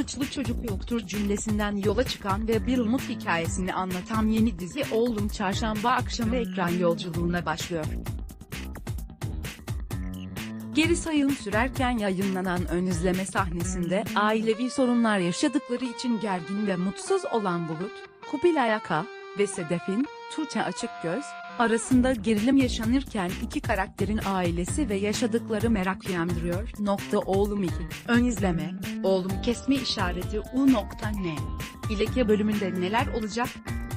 suçlu çocuk yoktur cümlesinden yola çıkan ve bir umut hikayesini anlatan yeni dizi Oğlum Çarşamba akşamı ekran yolculuğuna başlıyor. Geri sayım sürerken yayınlanan ön izleme sahnesinde ailevi sorunlar yaşadıkları için gergin ve mutsuz olan Bulut, Kubilay Aka ve Sedef'in, Tuğçe Açıkgöz, arasında gerilim yaşanırken iki karakterin ailesi ve yaşadıkları merak uyandırıyor. Nokta oğlum 2. Ön izleme, oğlum kesme işareti U nokta ne? İleke bölümünde neler olacak?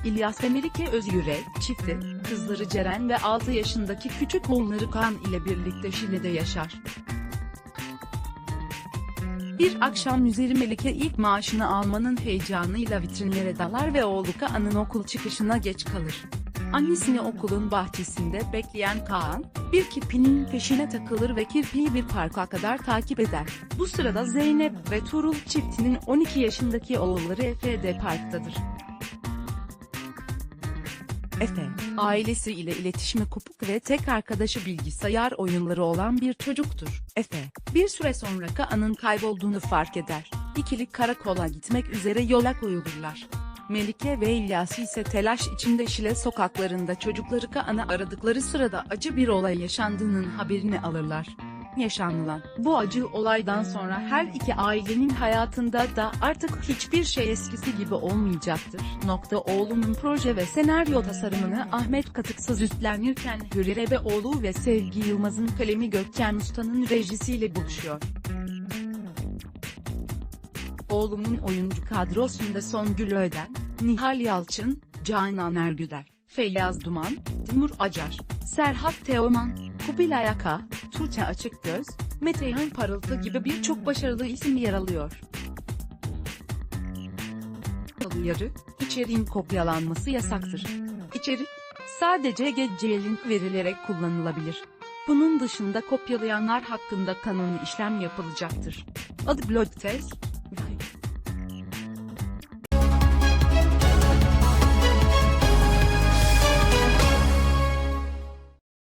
İlyas ve Melike Özgürek çifti, kızları Ceren ve 6 yaşındaki küçük oğulları Kaan ile birlikte Şile'de yaşar. Bir akşam üzeri Melike ilk maaşını almanın heyecanıyla vitrinlere dalar ve oğlu Kaan'ın okul çıkışına geç kalır. Annesini okulun bahçesinde bekleyen Kaan, bir kirpinin peşine takılır ve kirpiyi bir parka kadar takip eder. Bu sırada Zeynep ve Tuğrul çiftinin 12 yaşındaki oğulları Efe de parktadır. Efe, ailesi ile iletişimi kopuk ve tek arkadaşı bilgisayar oyunları olan bir çocuktur. Efe, bir süre sonra Kaan'ın kaybolduğunu fark eder. İkili karakola gitmek üzere yola koyulurlar. Melike ve İlyas ise telaş içinde Şile sokaklarında çocukları Kaan'ı aradıkları sırada acı bir olay yaşandığının haberini alırlar. Yaşanılan bu acı olaydan sonra her iki ailenin hayatında da artık hiçbir şey eskisi gibi olmayacaktır. Nokta oğlunun proje ve senaryo tasarımını Ahmet Katıksız üstlenirken Hürriyet ve oğlu ve Sevgi Yılmaz'ın kalemi Gökçen Usta'nın rejisiyle buluşuyor. Oğlumun oyuncu kadrosunda Songül Öden, Nihal Yalçın, Canan Ergüder, Feyyaz Duman, Timur Acar, Serhat Teoman, Kubilay Aka, Tuğçe Açıkgöz, Metehan Parıltı gibi birçok başarılı isim yer alıyor. Uyarı, içeriğin kopyalanması yasaktır. İçerik, sadece gece link verilerek kullanılabilir. Bunun dışında kopyalayanlar hakkında kanuni işlem yapılacaktır. Adı Blog Test,